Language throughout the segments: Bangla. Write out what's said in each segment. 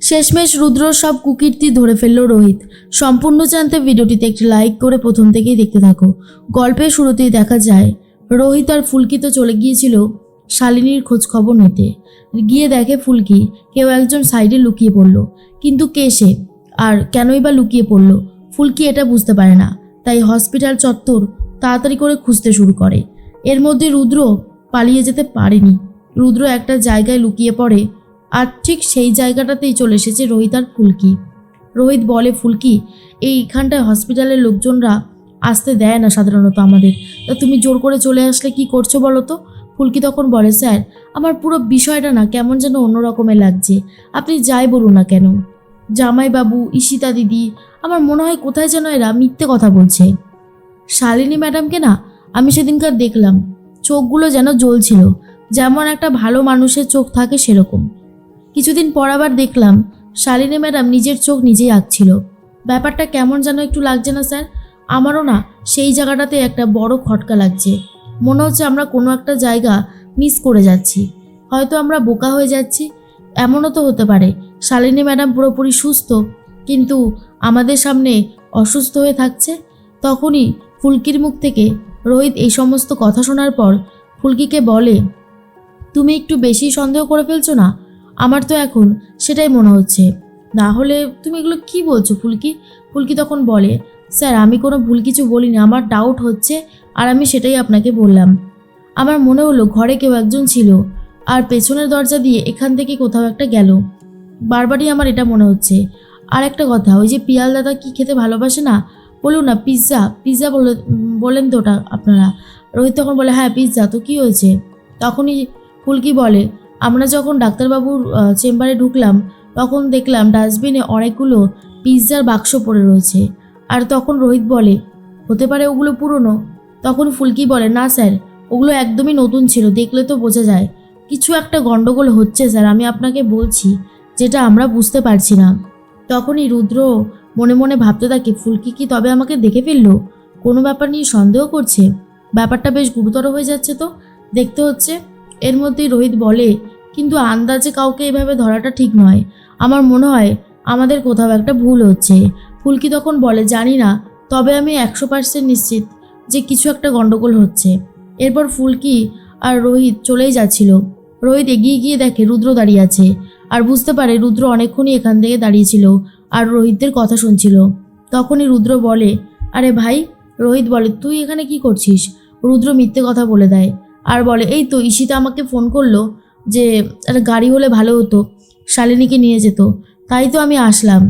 শেষমেশ রুদ্র সব কুকীর্তি ধরে ফেলল রোহিত। সম্পূর্ণ জানতে ভিডিওটিতে একটি লাইক করে প্রথম থেকেই দেখতে থাকো। গল্পের শুরুতেই দেখা যায়, রোহিত আর ফুলকি তো চলে গিয়েছিল শালিনীর খোঁজ খবর নিতে। গিয়ে দেখে ফুলকি, কেউ একজন সাইডে লুকিয়ে পড়ল। কিন্তু কে সে? আর কেনই বা লুকিয়ে পড়ল? ফুলকি এটা বুঝতে পারে না। তাই হসপিটাল চত্বর তাড়াতাড়ি করে খুঁজতে শুরু করে। এর মধ্যে রুদ্র পালিয়ে যেতে পারেনি। রুদ্র একটা জায়গায় লুকিয়ে পড়ে আর ঠিক সেই জায়গাটাতেই চলে এসেছে রোহিত আর ফুলকি। রোহিত বলে, ফুলকি এইখানটায় হসপিটালের লোকজনরা আসতে দেয় না সাধারণত আমাদের। তা তুমি জোর করে চলে আসলে কি করছ বলো তো? ফুলকি তখন বলে, স্যার, আমার পুরো বিষয়টা না কেমন যেন অন্য রকমের লাগছে। আপনি যাই বলুন না কেন? জামাইবাবু, ঈশিতা দিদি, আমার মনে হয় কোথায় যেন এরা মিথ্যে কথা বলছে। শালিনী ম্যাডামকে না আমি সেদিনকার দেখলাম। চোখগুলো যেন জ্বলছিল। যেমন একটা ভালো মানুষের চোখ থাকে সেরকম। কিছুদিন পর আবার দেখলাম শালিনী ম্যাডাম নিজের চোখ নিজেই আঁকছিল। ব্যাপারটা কেমন যেন একটু লাগছে না, স্যার। আমারও না সেই জায়গাটাতে একটা বড় খটকা লাগছে। মনে হচ্ছে আমরা কোনো একটা জায়গা মিস করে যাচ্ছি। হয়তো আমরা বোকা হয়ে যাচ্ছি। এমনও তো হতে পারে, শালিনী ম্যাডাম পুরোপুরি সুস্থ, কিন্তু আমাদের সামনে অসুস্থ হয়ে থাকছে। তখনই ফুলকির মুখ থেকে রোহিত এই সমস্ত কথা শোনার পর ফুলকিকে বলে, তুমি একটু বেশি সন্দেহ করে ফেলছো না? আমার তো এখন সেটাই মনে হচ্ছে। না হলে তুমি এগুলো কি বলছো ফুলকি? ফুলকি তখন বলে, স্যার, আমি কোনো ভুল কিছু বলিনি। আমার ডাউট হচ্ছে আর আমি সেটাই আপনাকে বললাম। আমার মনে হলো ঘরে কেউ একজন ছিল আর পেছনের দরজা দিয়ে এখান থেকে কোথাও একটা গেল। বারবারই আমার এটা মনে হচ্ছে। আর একটা কথা, ওই যে পিয়াল দাদা কি খেতে ভালোবাসে না? বলুন না, পিৎজা পিৎজা বলে, বলেন তো ওটা আপনারা। রোহিত তখন বলে হ্যাঁ পিৎজা। তো কী হয়েছে? তখনই ফুলকি বলে আমরা যখন ডাক্তারবাবুর চেম্বারে ঢুকলাম, তখন দেখলাম ডাস্টবিনে অনেকগুলো পিৎজার বাক্স পড়ে রয়েছে। আর তখন রোহিত বলে, হতে পারে ওগুলো পুরনো? তখন ফুলকি বলে, না স্যার, ওগুলো একদমই নতুন ছিল, দেখলে তো বোঝা যায়। কিছু একটা গন্ডগোল হচ্ছে স্যার, আমি আপনাকে বলছি, যেটা আমরা বুঝতে পারছি না। তখনই রুদ্র মনে মনে ভাবতে থাকে, ফুলকি কি তবে আমাকে দেখে ফেলল? কোনো ব্যাপার নিয়ে সন্দেহ করছে? ব্যাপারটা বেশ গুরুতর হয়ে যাচ্ছে তো? দেখতে হচ্ছে? এর মধ্যেই রোহিত বলে কিন্তু আন্দাজে কাউকে এভাবে ধরাটা ঠিক নয়। আমার মনে হয় আমাদের কোথাও একটা ভুল হচ্ছে। ফুলকি তখন বলে, জানি না, তবে আমি একশো পার্সেন্ট নিশ্চিত যে কিছু একটা গন্ডগোল হচ্ছে। এরপর ফুলকি আর রোহিত চলেই যাচ্ছিল। রোহিত এগিয়ে গিয়ে দেখে রুদ্র দাঁড়িয়ে আছে। আর বুঝতে পারে রুদ্র অনেকক্ষণই এখান থেকে দাঁড়িয়েছিল আর রোহিতদের কথা শুনছিল। তখনই রুদ্র বলে, আরে ভাই, রোহিত বলে, তুই এখানে কি করছিস? রুদ্র মিথ্যে কথা বলে দেয়। আর বলে, এই তো ঈশিতা আমাকে ফোন করল যে একটা গাড়ি হলে ভালো হতো, শালিনীকে নিয়ে যেত, তাই তো আমি আসলাম।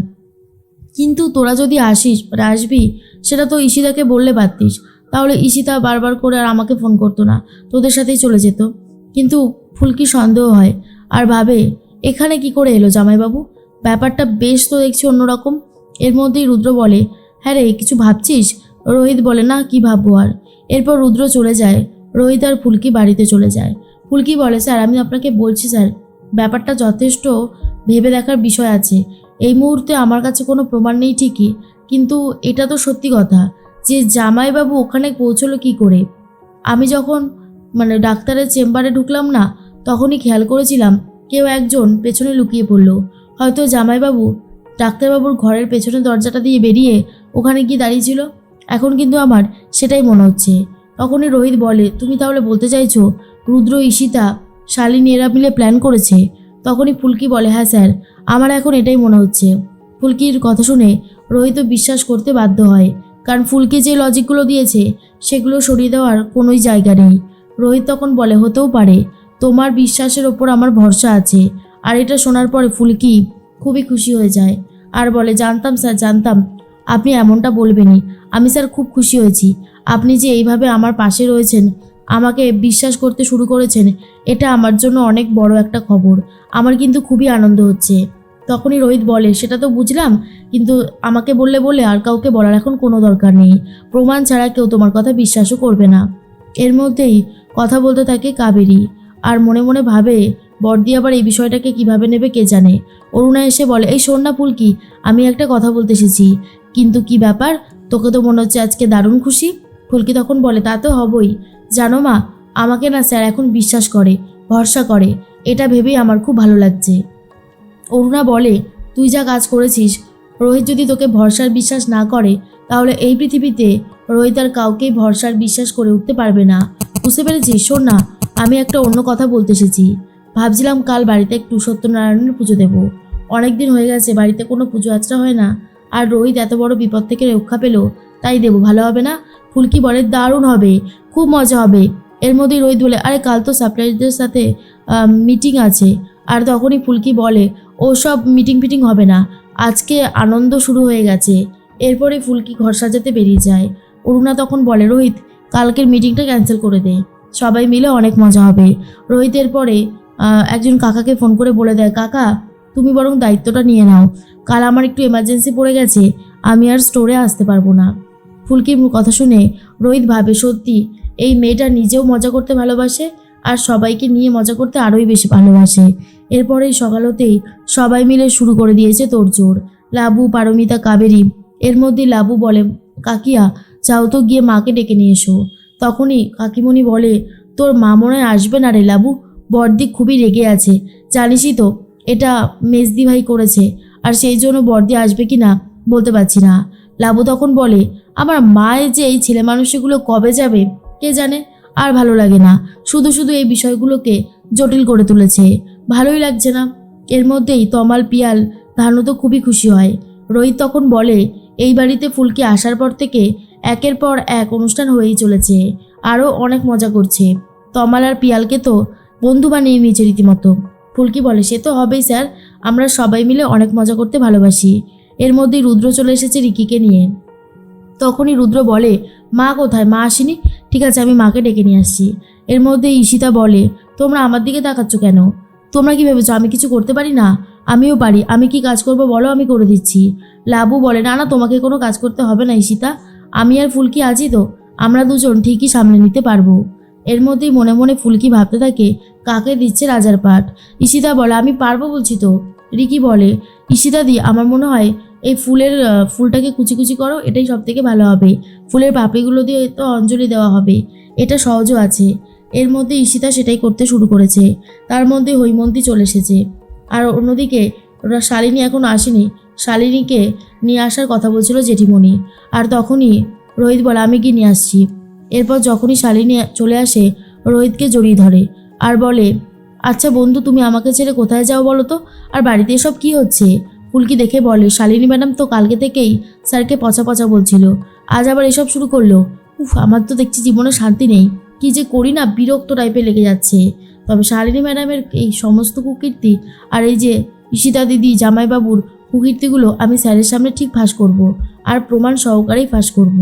কিন্তু তোরা যদি আসিস মানে আসবি, সেটা তো ঈশিতাকে বললে পারতিস। তাহলে ঈশিতা বারবার করে আর আমাকে ফোন করতো না, তোদের সাথেই চলে যেত। কিন্তু ফুলকি সন্দেহ হয়? আর ভাবে, এখানে কি করে এলো জামাইবাবু? ব্যাপারটা বেশ তো দেখছি অন্যরকম। এর মধ্যেই রুদ্র বলে হ্যাঁ রে, কিছু ভাবছিস? রোহিত বলে, না, কি ভাববো আর? এরপর রুদ্র চলে যায়, রোহিত আর ফুলকি বাড়িতে চলে যায়। ফুলকি বলে, স্যার, আমি আপনাকে বলছি, স্যার, ব্যাপারটা যথেষ্ট ভেবে দেখার বিষয় আছে। এই মুহূর্তে আমার কাছে কোনো প্রমাণ নেই ঠিকই, কিন্তু এটা তো সত্যি কথা যে জামাইবাবু ওখানে পৌঁছলো কি করে। আমি যখন মানে ডাক্তারের চেম্বারে ঢুকলাম না, তখনই খেয়াল করেছিলাম কেউ একজন পেছনে লুকিয়ে পড়ল। হয়তো জামাইবাবু ডাক্তারবাবুর ঘরের পেছনের দরজাটা দিয়ে বেরিয়ে ওখানে গিয়ে দাঁড়িয়েছিল। এখন কিন্তু আমার সেটাই মনে হচ্ছে। তখনই রোহিত বলে, তুমি তাহলে বলতে চাইছো রুদ্র ঈশিতা শালিনী এরা মিলে প্ল্যান করেছে। তখনই ফুলকি বলে হ্যাঁ স্যার, আমার এখন এটাই মনে হচ্ছে। ফুলকির কথা শুনে রোহিত বিশ্বাস করতে বাধ্য হয়, কারণ ফুলকি যে লজিকগুলো দিয়েছে, সেগুলো সরিয়ে দেওয়ার কোনোই জায়গা নেই। রোহিত তখন বলে, হতেও পারে, তোমার বিশ্বাসের ওপর আমার ভরসা আছে। আর এটা শোনার পরে ফুলকি খুবই খুশি হয়ে যায় আর বলে, জানতাম স্যার, জানতাম। আপনি এমনটা বলবেনই। আমি স্যার খুব খুশি হয়েছি। আপনি যে এইভাবে আমার পাশে রয়েছেন আমাকে বিশ্বাস করতে শুরু করেছেন, এটা আমার জন্য অনেক বড় একটা খবর। আমার কিন্তু খুবই আনন্দ হচ্ছে। তখনই রোহিত বলে, সেটা তো বুঝলাম, কিন্তু আমাকে বললে বলে আর কাউকে বলার এখন কোনো দরকার নেই। প্রমাণ ছাড়া কেউ তোমার কথা বিশ্বাসও করবে না। এর মধ্যেই কথা বলতে থাকে কাবেরী। আর মনে মনে ভাবে বর্দি আবার এই বিষয়টাকে কীভাবে নেবে কে জানে? অরুণা এসে বলে, এই শোন না ফুলকি আমি একটা কথা বলতে এসেছি। কিন্তু কি ব্যাপার? তোকে তো মনে হচ্ছে আজকে দারুণ খুশি? ফুলকি তখন বলে, তা তো হবই। জানো মা, আমাকে না স্যার এখন বিশ্বাস করে, ভরসা করে। এটা ভেবেই আমার খুব ভালো লাগছে। অরুণা বলে, তুই যা কাজ করেছিস, রোহিত যদি তোকে ভরসার বিশ্বাস না করে, তাহলে এই পৃথিবীতে রোহিত আর কাউকেই ভরসার বিশ্বাস করে উঠতে পারবে না। বুঝতে পেরেছিস? শোন না, আমি একটা অন্য কথা বলতে এসেছি। ভাবছিলাম কাল বাড়িতে একটু সত্যনারায়ণের পুজো দেব। অনেক দিন হয়ে গেছে, বাড়িতে কোনো পুজো আচরা হয় না। আর রোহিত এত বড় বিপদ থেকে রক্ষা পেল, তাই দেবো, ভালো হবে না? ফুলকি বলে, দারুণ হবে, খুব মজা হবে। এর মধ্যেই রোহিত বলে, আরে, কাল তো সাপ্লাইজদের সাথে মিটিং আছে। আর তখনই ফুলকি বলে, ও সব মিটিং ফিটিং হবে না, আজকে আনন্দ শুরু হয়ে গেছে। এরপরে ফুলকি ঘর সাজাতে বেরিয়ে যায়। অরুণা তখন বলে, রোহিত, কালকের মিটিংটা ক্যান্সেল করে দে, সবাই মিলে অনেক মজা হবে। রোহিতের পরে একজন কাকাকে ফোন করে বলে দেয়, কাকা, তুমি বরং দায়িত্বটা নিয়ে নাও, কাল আমার একটু এমার্জেন্সি পড়ে গেছে, আমি আর স্টোরে আসতে পারব না। ফুলকির কথা শুনে রোহিত ভাবে, সত্যি, এই মেয়েটা নিজেও মজা করতে ভালোবাসে আর সবাইকে নিয়ে মজা করতে আরোই বেশি ভালোবাসে। এরপরেই সকাল হতেই সবাই মিলে শুরু করে দিয়েছে তোড়জোড় লাবু, পারমিতা, কাবেরী, এর মধ্যে লাবু বলে, কাকিয়া, যাও তো গিয়ে মাকে ডেকে নিয়ে এসো। তখনই কাকিমণি বলে, তোর মা মনে আসবে না রে লাবু? বর্দি খুবই রেগে আছে। জানিসই তো, এটা মেজদি ভাই করেছে। আর সেই জন্য বর্দি আসবে কি না, বলতে পারছি না। লাবু তখন বলে, আমার মায়ের যে এই ছেলে মানুষগুলো কবে যাবে, কে জানে? আর ভালো লাগে না। শুধু শুধু এই বিষয়গুলোকে জটিল করে তুলেছে। ভালোই লাগছে না। এর মধ্যেই তমাল পিয়াল, ধানু তো খুবই খুশি হয়। রোহিত তখন বলে, এই বাড়িতে ফুলকি আসার পর থেকে একের পর এক অনুষ্ঠান হয়েই চলেছে। আরও অনেক মজা করছে। তমাল আর পিয়ালকে তো বন্ধু বানিয়ে নিয়েছে রীতিমতো। ফুলকি বলে, সে তো হবেই স্যার। আমরা সবাই মিলে অনেক মজা করতে ভালোবাসি। এর মধ্যেই রুদ্র চলে এসেছে রিকিকে নিয়ে। তখনই রুদ্র বলে, মা কোথায়? মা আসেনি? ঠিক আছে, আমি মাকে ডেকে নিয়ে আসছি। এর মধ্যে ঈশিতা বলে, তোমরা আমার দিকে তাকাচ্ছ কেন? তোমরা কি ভেবেছো আমি কিছু করতে পারি না? আমিও পারি। আমি কি কাজ করব বলো, আমি করে দিচ্ছি। লাবু বলে, না না, তোমাকে কোনো কাজ করতে হবে না ঈশিতা। আমি আর ফুলকি আছি তো। আমরা দুজন ঠিকই সামলে নিতে পারব। এর মধ্যেই মনে মনে ফুলকি ভাবতে থাকে, কাকে দিচ্ছে রাজার পাট ঈশিতা বলে, আমি পারব বলছি তো। রিকি বলে, ঈশিতা দি, আমার মনে হয় এই ফুলের ফুলটাকে কুচি কুচি করো, এটাই সব থেকে ভালো হবে। ফুলের পাপড়িগুলো দিয়ে তো অঞ্জলি দেওয়া হবে। এটা সহজও আছে। এর মধ্যে ঈশিতা সেটাই করতে শুরু করেছে। তার মধ্যে হৈমন্তী চলে এসেছে। আর অন্যদিকে, ওরা শালিনী এখন আসেনি। শালিনীকে নিয়ে আসার কথা বলছিল জেঠিমণি। আর তখনই রোহিত বলে, আমি কি নিয়ে আসছি। এরপর যখনই শালিনী চলে আসে, রোহিতকে জড়িয়ে ধরে আর বলে আচ্ছা বন্ধু, তুমি আমাকে ছেড়ে কোথায় যাও বলো তো? আর বাড়িতে এসব কি হচ্ছে? ফুলকি দেখে বলে, শালিনী ম্যাডাম তো কালকে থেকেই স্যারকে পচা পচা বলছিল। আজ আবার এসব শুরু করল। উফ, আমার তো দেখছি জীবনে শান্তি নেই। কি যে করি না, বিরক্ত টাইপে লেগে যাচ্ছে। তবে শালিনী ম্যাডামের এই সমস্ত কুকীর্তি আর এই যে ঈশিতা দিদি, জামাইবাবুর কুকীর্তিগুলো আমি স্যারের সামনে ঠিক ফাঁস করব। আর প্রমাণ সহকারেই ফাঁস করব।